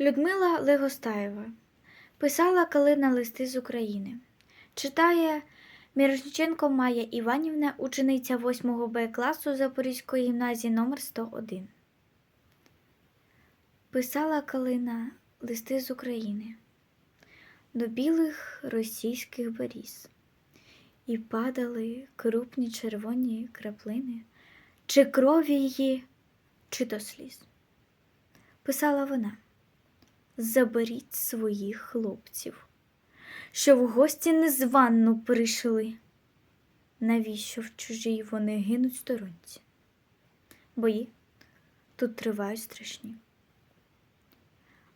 Людмила Легостаєва писала Калина листи з України. Читає Мірошниченко Майя Іванівна, учениця 8 Б класу Запорізької гімназії номер 101. Писала Калина листи з України до білих російських беріз, і падали крупні червоні краплини, чи крові її, чи то сліз. Писала вона заберіть своїх хлопців, що в гості незванно прийшли. Навіщо в чужій вони гинуть сторонці? Бої тут тривають страшні.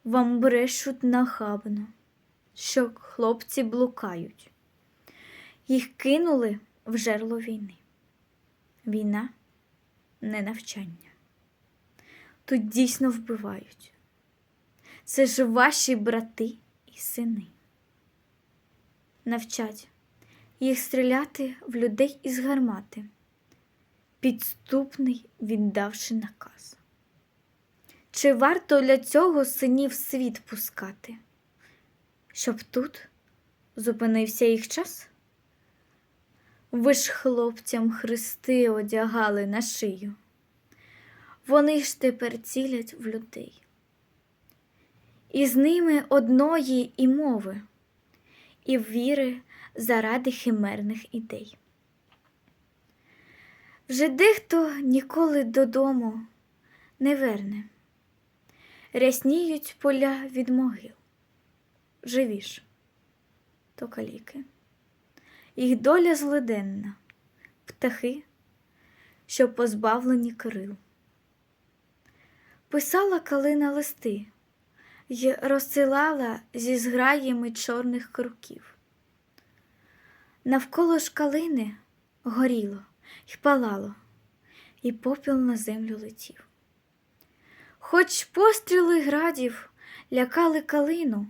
Вам брешуть нахабно, що хлопці блукають. Їх кинули в жерло війни. Війна не навчання. Тут дійсно вбивають. Це ж ваші брати і сини. Навчать їх стріляти в людей із гармати, підступний віддавши наказ. Чи варто для цього синів світ пускати, щоб тут зупинився їх час? Ви ж хлопцям хрести одягали на шию, вони ж тепер цілять в людей і з ними одної і мови, і віри заради химерних ідей. Вже дехто ніколи додому не верне, рясніють поля від могил. Живі ж, то каліки, їх доля злиденна, птахи, що позбавлені крил. Писала калина листи й розсилала зі зграями чорних круків. Навколо ж калини горіло й палало, і попіл на землю летів. Хоч постріли градів лякали калину,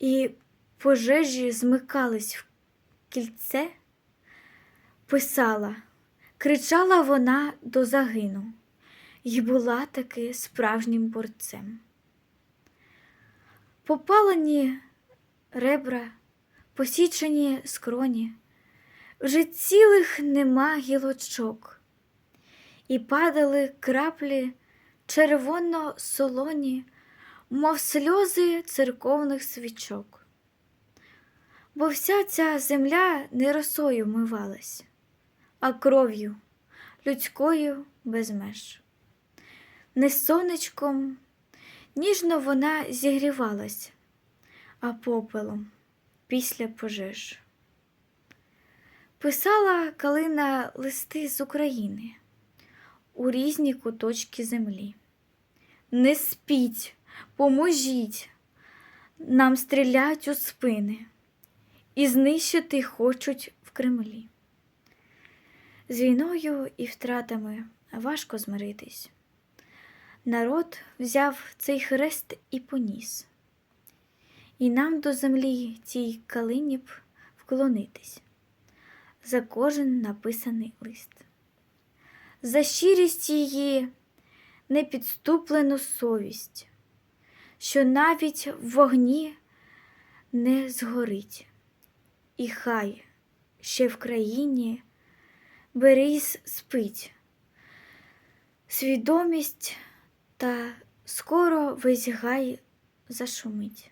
і пожежі змикались в кільце, писала, кричала вона до загину, й була таки справжнім борцем. Попалені ребра, посічені скроні, вже цілих нема гілочок, і падали краплі червоно солоні, мов сльози церковних свічок. Бо вся ця земля не росою мивалась, а кров'ю людською без меж. Не сонечком Ніжно вона зігрівалась, а попелом після пожеж. Писала Калина листи з України у різні куточки землі. Не спіть, поможіть, нам стрілять у спини і знищити хочуть в Кремлі. З війною і втратами важко змиритись. Народ взяв цей хрест і поніс, і нам до землі цій калині б вклонитись. За кожен написаний лист, за щирість її непідступлену совість, що навіть в вогні не згорить, і хай ще в країні беріз спить, свідомість та скоро весь гай зашумить.